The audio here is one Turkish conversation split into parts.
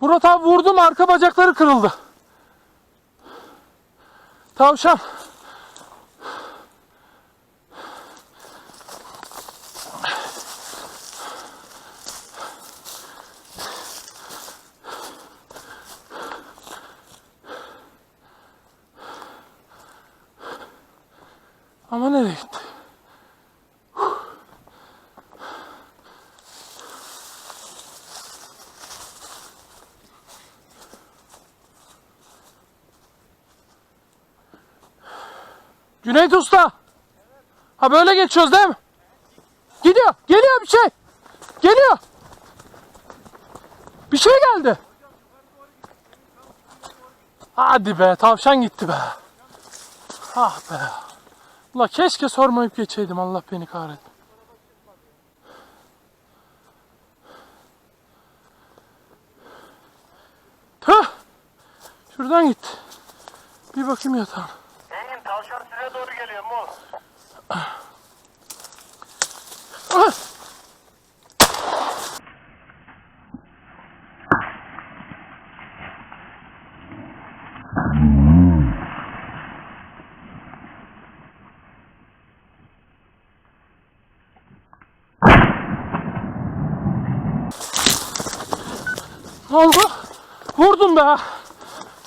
Murat abi vurdum arka bacakları kırıldı. Tavşan. Ama nereye gitti? Cüneyt Usta. Ha böyle geçiyoruz değil mi? Gidiyor. Geliyor bir şey. Geliyor. Bir şey geldi. Hadi be tavşan gitti be. Ah be. Ula keşke sormayıp geçeydim Allah beni kahretsin. Tüh. Şuradan gitti. Bir bakayım yatağına. Size doğru geliyor! Ne oldu? Vurdum be.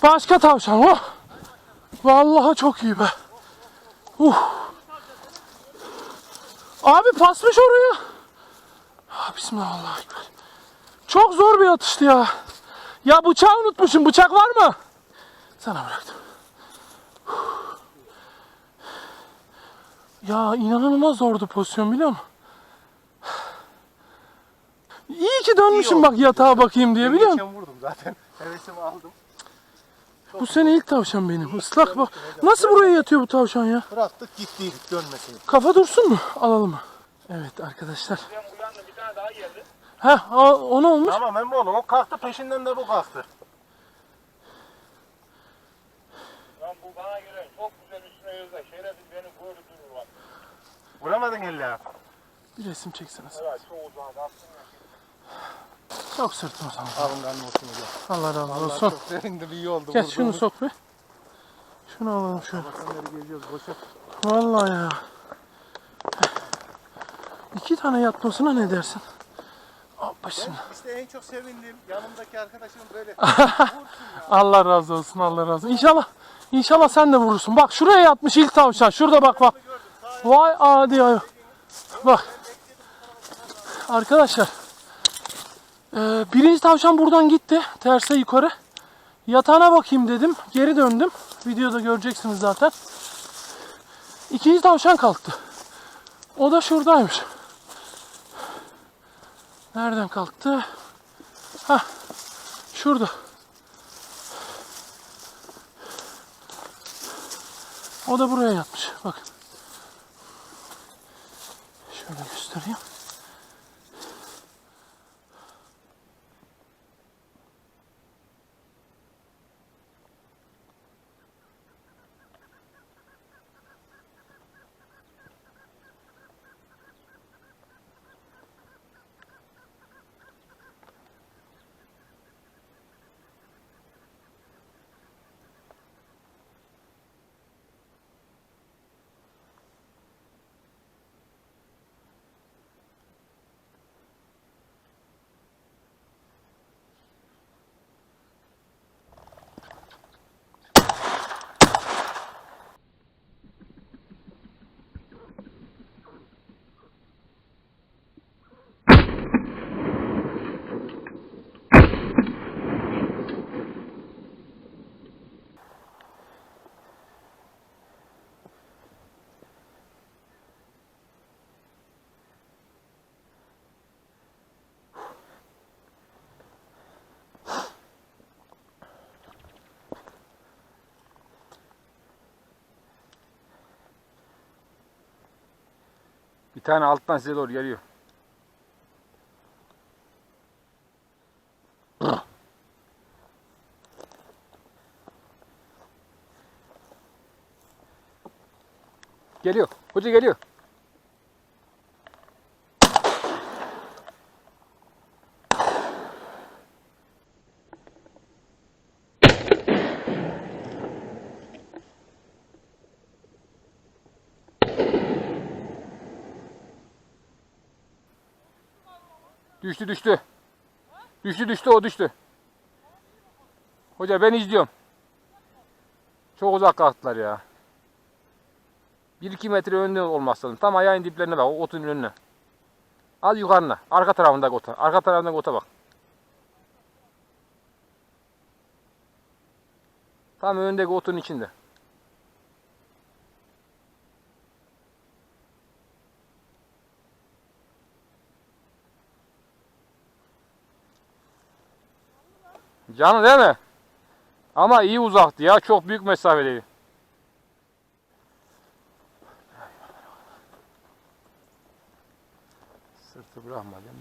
Başka tavşan o. Vallahi çok iyi be. Uh. Abi pasmış oraya. Ah, Bismillahirrahmanirrahim. Çok zor bir atıştı ya. Ya bıçağı unutmuşum. Bıçak var mı? Sana bıraktım. Ya inanılmaz zordu pozisyon biliyor musun? İyi ki dönmüşüm İyi bak yatağa bakayım diye biliyor musun? Geçen vurdum zaten. Hevesimi aldım. Bu sene ilk tavşan benim. Islak bak. Nasıl buraya yatıyor bu tavşan ya? Bıraktık gittiydik dönmesini. Kafa dursun mu? Alalım mı? Evet arkadaşlar. Bir tane daha geldi. Heh o ne olmuş? Tamam ben bu oğlum. O kalktı peşinden de bu kalktı. Lan bu bana göre çok güzel üstüne yazda. Şerefsiz beni böyle durur bak. Vuramadın elle. Bir resim çekseniz. Evet çok uzak aslında. Çok sırtım o zaman. Alınganlı olsun hocam. Allah razı Allah olsun. çok sevindim iyi oldu. Gel şunu sok be. Şunu alalım şöyle. Bakanları geziyoruz boşa. Vallahi ya. İki tane yatmasına ne dersin? Hoppa şimdi. İşte en çok sevindiğim yanımdaki arkadaşım böyle. Allah razı olsun Allah razı olsun. İnşallah İnşallah sen de vurursun. Bak şuraya yatmış ilk tavşan. Şurada bak bak. Vay adi ay. Bak. Arkadaşlar. Eee, birinci tavşan buradan gitti. Terse yukarı. Yatağına bakayım dedim. Geri döndüm. Videoda göreceksiniz zaten. İkinci tavşan kalktı. O da şuradaymış. Nereden kalktı? Hah. Şurada. O da buraya yatmış. Bakın. Şöyle göstereyim. Tane alttan size doğru geliyor. Geliyor. Hoca geliyor. Düştü düştü. Düştü düştü o düştü. Hoca ben izliyorum. Çok uzak kalktılar ya. 1-2 metre önde olmaz lazım. Tam ayağın diplerine bak. O otun önüne. Az yukarına. Arka tarafındaki ota. Arka tarafındaki ota bak. Tam önündeki otun içinde. Canı değil mi? Ama iyi uzaktı ya. Çok büyük mesafedeydi. Sırtı dedim. Bismillah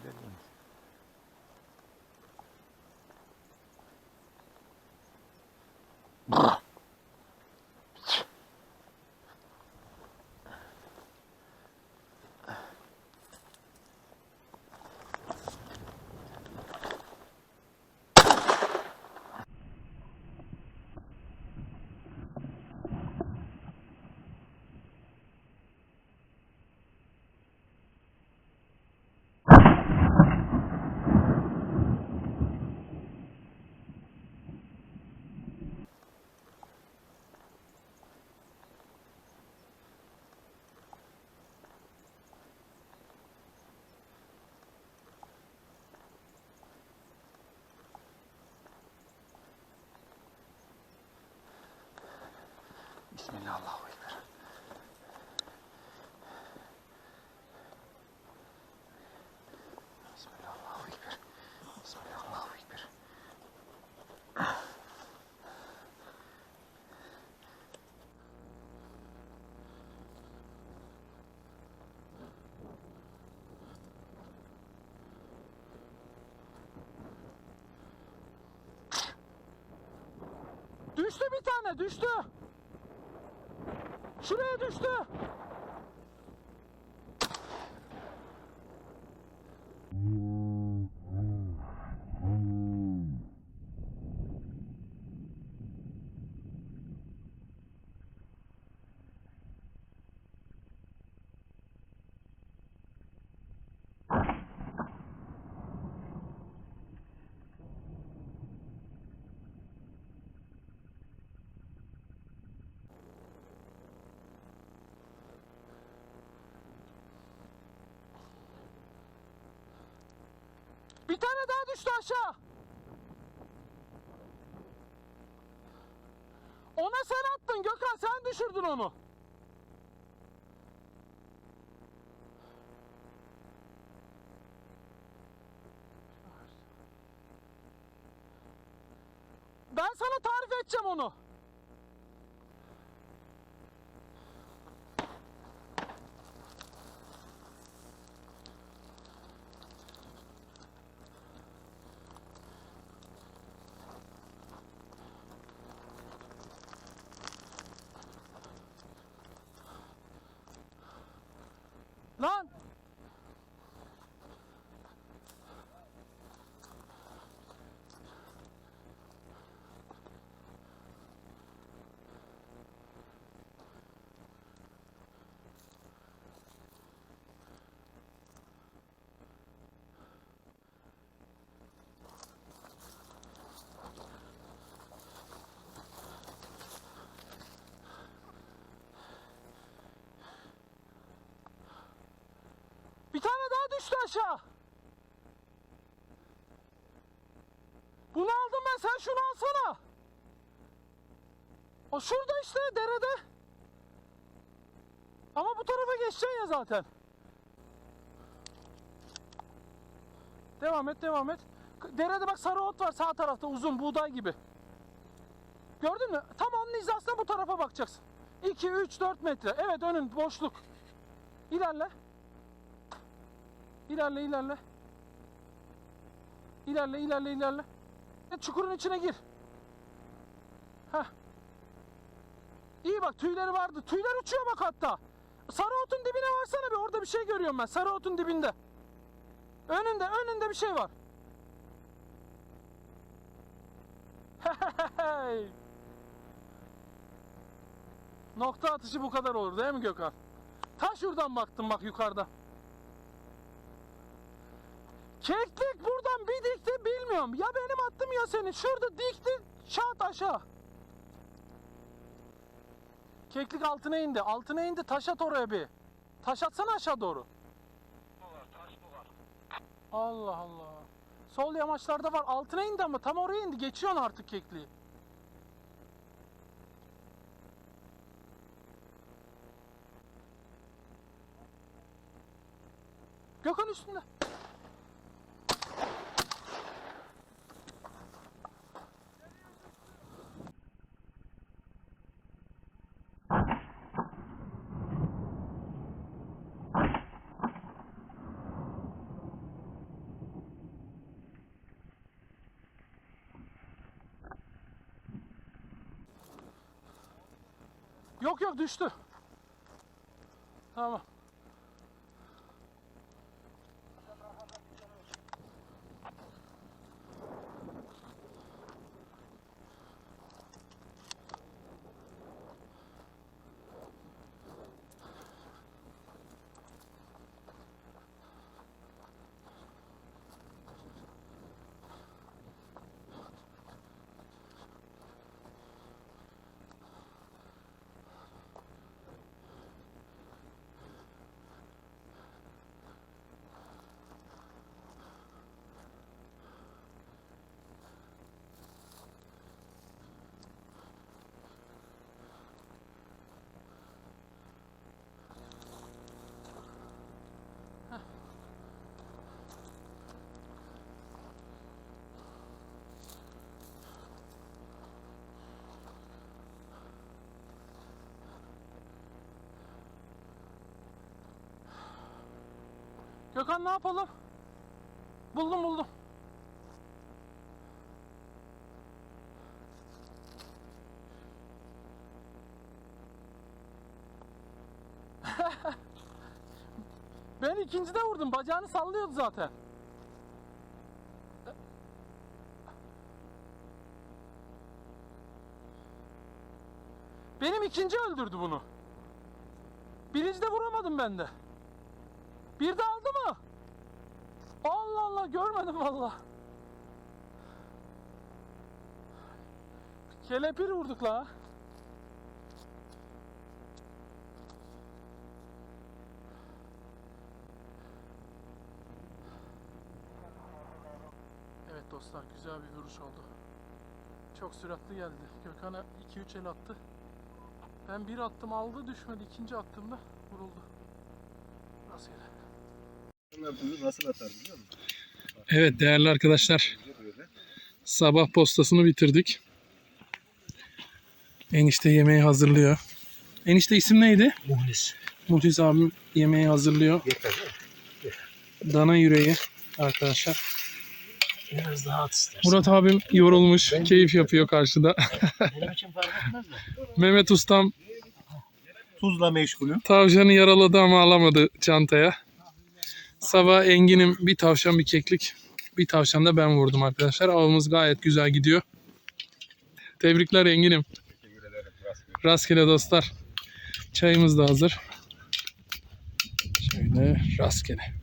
Allahu Ekber. Bismillah Allahu Ekber. Bismillah Allahu Ekber. Düştü bir tane düştü. Şuraya düştü. Bir tane daha düştü aşağı. Ona sen attın Gökhan sen düşürdün onu. Ben sana tarif edeceğim onu. Lan! Bir tane daha düştü aşağı. Bunu aldım ben sen şunu alsana. O şurada işte derede. Ama bu tarafa geçeceksin ya zaten. Devam et devam et. Derede bak sarı ot var sağ tarafta uzun buğday gibi. Gördün mü? Tam onun hizasına bu tarafa bakacaksın. 2, 3, 4 metre. Evet önün boşluk. İlerle. İlerle ilerle. İlerle ilerle ilerle. Çukurun içine gir. Heh. İyi bak tüyleri vardı. Tüyler uçuyor bak hatta. Sarı otun dibine varsana bir orada bir şey görüyorum ben. Sarı otun dibinde. Önünde önünde bir şey var. Hey. Nokta atışı bu kadar olur değil mi Gökhan? Ta şuradan baktım bak yukarıda. Keklik buradan bir dikti bilmiyorum. Ya benim attım ya senin. Şurada dikti şat aşağı. Keklik altına indi. Altına indi. Taş at oraya bir. Taş atsana aşağı doğru. Allah Allah. Sol yamaçlarda var. Altına indi ama tam oraya indi. Geçiyorsun artık kekliği. Gökhan üstünde. Yok yok düştü. Tamam. Gökhan ne yapalım? Buldum buldum. ben ikincide vurdum. Bacağını sallıyordu zaten. Benim ikinci öldürdü bunu. Birincide vuramadım ben de. Bir de aldı mı? Allah Allah görmedim valla. Kelepir vurduk la. Evet dostlar güzel bir vuruş oldu. Çok süratli geldi. Gökhan'a 2-3 el attı. Ben bir attım aldı düşmedi. İkinci attığımda vuruldu. Rastgele. Bunu nasıl atar biliyor musun? Evet değerli arkadaşlar sabah postasını bitirdik. Enişte yemeği hazırlıyor. Enişte isim neydi? Muhlis. Muhlis abim yemeği hazırlıyor. Yeter? Dana yüreği arkadaşlar. Biraz daha at istersen. Murat abim yorulmuş. Keyif yapıyor karşıda. Benim için fark etmez de. Mehmet ustam Tuzla meşgulüm. tavşanı yaraladı ama alamadı çantaya. Sabah Engin'im bir tavşan bir keklik. Bir tavşan da ben vurdum arkadaşlar. Avımız gayet güzel gidiyor. Tebrikler Engin'im. Rastgele dostlar. Çayımız da hazır. Şöyle rastgele.